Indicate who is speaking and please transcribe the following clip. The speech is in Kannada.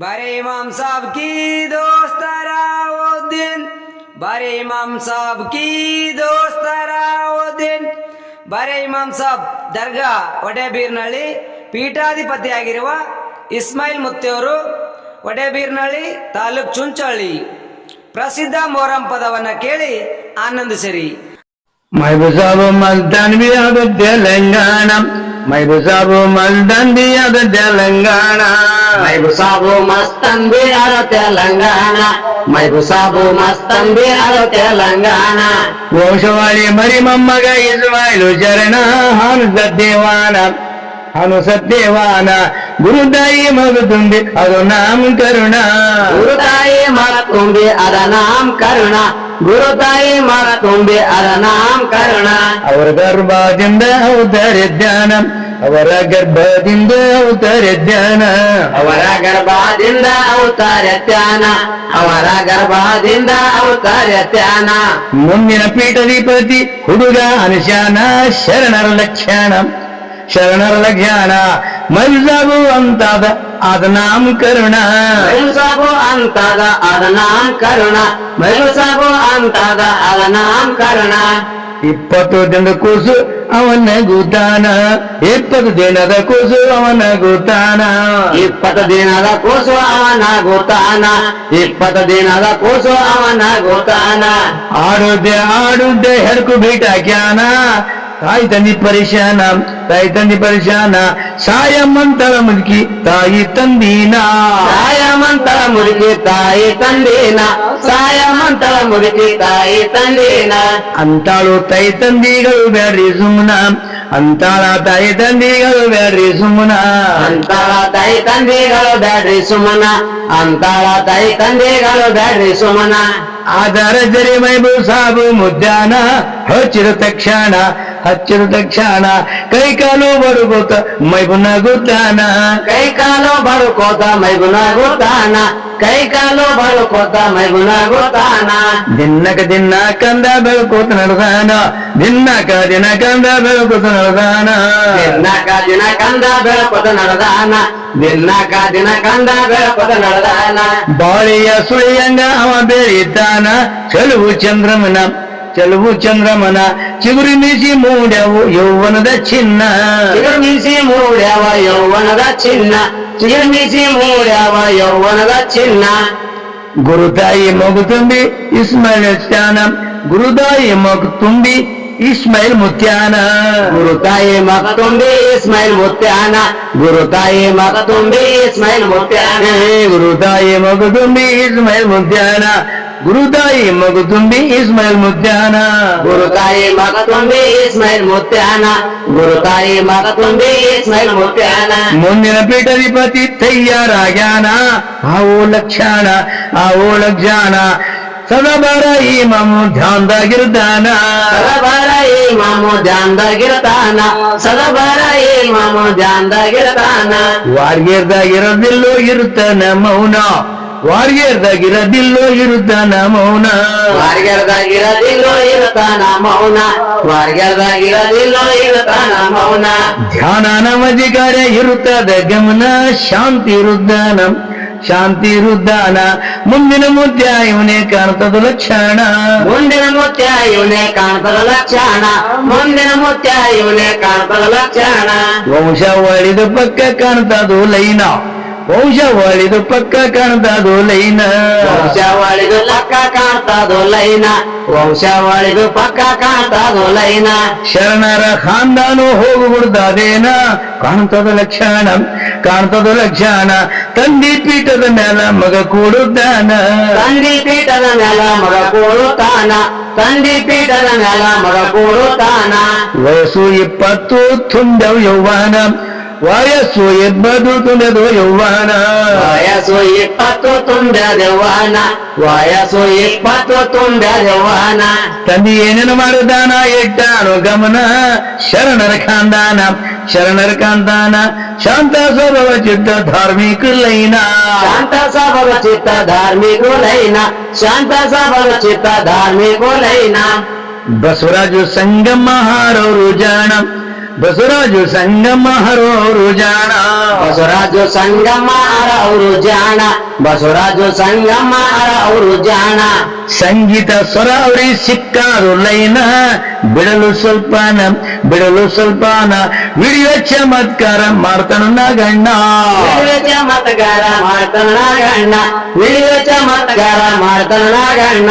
Speaker 1: ಬಾರೆ ಇಮಾಮ್ ಸಾಬ್ ಕಿ ದೋಸ್ತರ ಓದಿನ್ ಬಾರೆ ಇಮಾಮ್ ಸಾಬ್ ಕಿ ದೋಸ್ತರ ಓದಿನ್ ಬಾರೆ ಇಮಾಮ್ ಸಾಬ್ ದರ್ಗಾ ಒಡೆಬೀರ್ನಳ್ಳಿ ಪೀಠಾಧಿಪತಿಯಾಗಿರುವ ಇಸ್ಮಾಯಿಲ್ ಮುತ್ತೆಯವರು ಒಡೆಬೀರ್ನಳ್ಳಿ ತಾಲೂಕ್ ಚುಂಚಳ್ಳಿ. ಪ್ರಸಿದ್ಧ ಮೊಹರಂ ಪದವನ್ನ ಕೇಳಿ ಆನಂದಿಸಿರಿ.
Speaker 2: ಮಹಬೂಬ್ ಸಾಬ್ ಮಲ್ತಾನ್ವಿ ತೆಲಂಗಾಣ. ಮೈಬು ಸಾಬು ಮಸ್ತಂದಿ ಅದ ತೆಲಂಗಾಣ.
Speaker 3: ಮೈಬು ಸಾಬು ಮಸ್ತಂದಿ ಅದ ತೆಲಂಗಾಣ. ಮೈಬು ಸಾಬು ಮಸ್ತಂದಿ
Speaker 2: ಅದ ತೆಲಂಗಾಣ. ಘೋಷವಾಳಿ ಮರಿ ಮೊಮ್ಮಗ ಇಸ್ವಾಯಿಲು ಶರಣ ಹಾನು ಸದ್ದೇವಾನ ಹಾನು ಸದ್ದೇವಾನ ಗುರುತಾಯಿ ಮಗ ತುಂಬಿ ಅದು ನಾಮ ಕರುಣ.
Speaker 3: ಗುರುತಾಯಿ ಮಗ ತುಂಬಿ ಅದ ನಾಮ ಕರುಣ. ಗುರುತಾಯಿ ಮರ ತುಂಬಿ ಅದ ನಾಮ ಕರುಣ.
Speaker 2: ಅವರ ಗರ್ಭದಿಂದ ಅವತಾರ ಜ್ಞಾನ ಅವರ ಗರ್ಭದಿಂದ ಅವತಾರ ಜ್ಞಾನ.
Speaker 3: ಅವರ ಗರ್ಭದಿಂದ ಅವತಾರ ಧ್ಯಾನ ಅವರ ಗರ್ಭದಿಂದ ಅವತಾರ ಧ್ಯಾನ
Speaker 2: ಮುಂದಿನ ಪೀಠಾಧಿಪತಿ ಹುಡುಗ ಅನುಶಾನ ಶರಣರ ಲಕ್ಷಣ. ಶರಣರ ಜ್ಞಾನ ಮೈಸಾಬು ಅಂತಾದ ಆದ ನಾಮ
Speaker 3: ಕರುಣ. ಮೈಸಾಬು ಅಂತಾದ ಆದ ನಾಮ ಕರುಣ. ಮೈಸಾಬು ಅಂತಾದ ಆದ ನಾಮ ಕರುಣ.
Speaker 2: ಇಪ್ಪತ್ತು ದಿನದ ಕೂಸು ಅವನ ಗುತಾನ ಇಪ್ಪತ್ತು ದಿನದ ಕೂಸು ಅವನ ಗುತಾನ
Speaker 3: ಇಪ್ಪತ್ತು ದಿನದ ಕೂಸು ಅವನ ಗುತಾನ ಇಪ್ಪತ್ತು ದಿನದ ಕೂಸು ಅವನ
Speaker 2: ಗುತಾನ ಆಡುದೆ ಆಡುದೆ ಹೆಡ್ಕು ಬಿಟ್ಟಾಕ್ಯಾನ ತಾಯಿ ತಂದಿ ಪರಿಶಾನ ತಾಯಿ ತಂದಿ ಪರಿಶಾನ ಸಾಯಮ್ಮಂತಳ ಮುದುಕಿ ತಾಯಿ ತಂದೀನ
Speaker 3: ಸಾಯಮಂತಳ ಮುರುಗಿ ತಾಯಿ ತಂದೀನ ಸಾಯಮಂತಳ ಮುರುಗಿ ತಾಯಿ ತಂದೀನ
Speaker 2: ಅಂತಾಳು ತಾಯಿ ತಂದಿಗಳು ಬ್ಯಾಡ್ರಿ ಸುಮ್ನ ಅಂತಾಳ ತಾಯಿ ತಂದಿಗಳು ಬ್ಯಾಡ್ರಿ ಸುಮ್ನ
Speaker 3: ಅಂತಾಳ ತಾಯಿ ತಂದೆಗಳು ಬ್ಯಾಡ್ರಿ ಸುಮನ ಅಂತಾಳ ತಾಯಿ ತಂದೆಗಳು ಬ್ಯಾಡ್ರಿ ಸುಮನ
Speaker 2: ಆಧಾರ ಜರಿ ಮೈಬು ಸಾಬು ಮುದ್ಯಾನ ಹಚ್ಚಿದ ತಕ್ಷಣ ಹಚ್ಚಿದ ತಕ್ಷಣ ಕೈ ಕಾಲು ಬರುಗೋತ ಮೈಬು ನಗುತ್ತಾನ
Speaker 3: ಕೈ ಕಾಲು ಬರುಕೋತ ಮೈಗುಣ ಗೊತ್ತಾನ ಕೈ ಕಾಲು ಬಳುಕೋತ ಮೈಗುಣ
Speaker 2: ದಿನ್ನಕ ದಿನ ಕಂದ ಬೆಳಕೋತ ನಡೆದಾನ. ದಿನ್ನಕ ದಿನ ಕಂದ ಬೆಳಕೋತ ನಡೆದಾನ.
Speaker 3: ದಿನಕ ದಿನ ಕಂದ ಬೆಳಕೋತ ನಡೆದಾನ. ದಿನಕ ದಿನ ಕಂದ ಬೆಳಕೋತ ನಡೆದಾನ.
Speaker 2: ಬಾಳಿಯ ಸುಳಿಯಂಗ ಅವ ಬೆಳೀತಾನ ಚೆಲುವು ಚಂದ್ರಮನ ಚೆಲುವು ಚಂದ್ರಮನ ಚಿಗುರಿ ಮೀಸಿ ಮೂಡ್ಯವು ಯೌವನದ ಚಿನ್ನ
Speaker 3: ಚಿಗುರ್ಮಿಸಿ ಮೂಡ್ಯಾವ ಯೌವನದ ಚಿನ್ನ ಚಿಗುರ್ಮಿಸಿ ಮೂಡ್ಯಾವ ಯೌವನದ ಚಿನ್ನ
Speaker 2: ಗುರುತಾಯಿ ಮಗು ತುಂಬಿ ಇಸ್ಮಾಯಿಲ್ ತ್ಯಾನ ಗುರುತಾಯಿ ಮಗು ತುಂಬಿ ಇಸ್ಮಾಯಿಲ್ ಮುತ್ಯಾನ
Speaker 3: ಗುರು ತಾಯಿ ಮಗ ತುಂಬಿ ಇಸ್ಮಾಯಿಲ್ ಮುತ್ಯಾನ ಗುರು ತಾಯಿ ಮಗ ತುಂಬಿ ಇಸ್ಮಾಯಿಲ್ ಮುತ್ಯಾನ
Speaker 2: ಹೇ ಗುರುತಾಯಿ ಮಗು ತುಂಬಿ ಇಸ್ಮಾಯಿಲ್ ಮುತ್ಯಾನ ಗುರುತಾಯಿ ಮಗು ತುಂಬಿ ಇಸ್ಮಾಯಿಲ್ ಮುತ್ಯಾನ
Speaker 3: ಗುರುತಾಯಿ ಮಗ ತುಂಬಿ ಇಸ್ಮಾಯಿಲ್ ಮುತ್ಯಾನ
Speaker 2: ಮುಂದಿನ ಪೀಠಾಧಿಪತಿ ತಯ್ಯಾರಾಗ್ಯಾನ ಆವೋ ಲಕ್ಷಣ ಆವೋ ಲಕ್ಷಣ. ಸದಬರ ಈ ಮಮ್ಮ ಧ್ಯಾನದಾಗಿರ್ತಾನ
Speaker 3: ಸದಬರ ಈ ಮಾಮು ಧ್ಯಾನದಾಗಿರ್ತಾನ ಸದಬರ ಈ ಮಾಮು ಧ್ಯಾನದಾಗಿರ್ತಾನ
Speaker 2: ವಾರ್ಗೇರ್ದಾಗಿರೋದಿಲ್ಲೋ ಇರುತ್ತಾನ ಮೌನ. ವಾರ್ಗೇರ್ದಾಗಿರೋದಿಲ್ಲೋ ಇರುತ್ತಾನ ಮೌನ.
Speaker 3: ವಾರ್ಗರ್ದಾಗಿರೋದಿಲ್ಲೋ ಇರುತ್ತಾನ ಮೌನ. ವಾರ್ಗರ್ದಾಗಿರೋದಿಲ್ಲೋ ಇರುತ್ತಾನ ಮೌನ.
Speaker 2: ಧ್ಯಾನ ನಮಜಿಗಾರ ಇರುತ್ತದ ಗಮನ ಶಾಂತಿ ಇರುದ್ದಾನ ಶಾಂತಿ ಇರುದ್ದಾನ ಮುಂದಿನ ಮುದ್ದೆ ಇವನೇ ಕಾಣ್ತದ ಲಕ್ಷಣ.
Speaker 3: ಮುಂದಿನ ಮುತ್ಯ ಇವನೇ ಕಾಣ್ತದ ಲಕ್ಷಣ. ಮುಂದಿನ ಮುತ್ಯ ಇವನೇ ಕಾಣ್ತದ ಲಕ್ಷಣ.
Speaker 2: ವಂಶ ಒಳಿದ ಪಕ್ಕ ಕಾಣ್ತದು ಲೈನ. ವಂಶ ಒಳಿದ ಪಕ್ಕ ಕಾಣ್ತದು ಲೈನ.
Speaker 3: ವಂಶವಾಳಿದು ಪಕ್ಕ ಕಾಣ್ತದು ಲೈನ. ವಂಶವಾಳಿದು ಪಕ್ಕ ಕಾಣ್ತದು ಲೈನ.
Speaker 2: ಶರಣರ ಖಾಂದಾನು ಹೋಗುಬಿಡ್ದಾದೇನ ಕಾಣ್ತದ ಲಕ್ಷಣ ಕಾಣ್ತದ ಲಕ್ಷಣ. ತಂದಿ ಪೀಠದ ಮೇಲ ಮಗ ಕೂಡುತ್ತಾನ.
Speaker 3: ತಂದಿ ಪೀಠದ ಮೇಲ ಮಗ ಕೂಡುತ್ತಾನ. ತಂದಿ ಪೀಠದ ಮೇಲ ಮಗ ಕೂಡುತ್ತಾನ.
Speaker 2: ವಯಸ್ಸು ಇಪ್ಪತ್ತು ತುಂಡವ್ ಯೌವನ ವಯಸ್ಸು ಇಬ್ಬದು ತುಂಡದು ಯೌವನ
Speaker 3: ವಯಸ್ಸು ಇಪ್ಪತ್ತು ತುಂಬ್ಯ ದೆವ್ವಾನ ವಯಸ್ಸು ಇಪ್ಪತ್ತು ತುಂಬ್ಯ ದೆವ್ವಾನ
Speaker 2: ತಂದೆ ಏನೇನು ಮಾಡುತ್ತಾನ ಇಟ್ಟಾನು ಗಮನ ಶರಣರ ಖಾಂದಾನ ಶರಣರ ಖಾಂದಾನ ಶಾಂತ ಸ್ವಭಾವ ಚಿತ್ತ ಧಾರ್ಮಿಕ ಲೈನ
Speaker 3: ಶಾಂತ ಸಭವ ಚಿತ್ತ ಧಾರ್ಮಿಕ ಲೈನ ಶಾಂತ ಸಭವ ಚಿತ್ತ ಧಾರ್ಮಿಕ ಲೈನ
Speaker 2: ಬಸವರಾಜು ಸಂಗಮ ಹಾರೋರು ಜಾಣ ಬಸವರಾಜು ಸಂಗಮ ಹರೋರು ಜಾಣ.
Speaker 3: ಬಸವರಾಜು ಸಂಗಮ ಅವರು ಜಾಣ. ಬಸವರಾಜು ಸಂಗಮ ಅವರು ಜಾಣ.
Speaker 2: ಸಂಗೀತ ಸ್ವರ ಅವ್ರಿಗೆ ಸಿಕ್ಕಾರು ಲೈನ. ಬಿಡಲು ಸ್ವಲ್ಪನ ಬಿಡಲು ಸ್ವಲ್ಪನ. ವಿಡಿಯೋ ಚಮತ್ಕಾರ ಮಾಡ್ತಾನ ನಾಗಣ್ಣ
Speaker 3: ವಿಡಿಯೋ ಚಮತ್ಕಾರ ಮಾಡ್ತಾನ ನಾಗಣ್ಣ ವಿಡಿಯೋ ಚಮತ್ಕಾರ ಮಾಡ್ತಾನ ನಾಗಣ್ಣ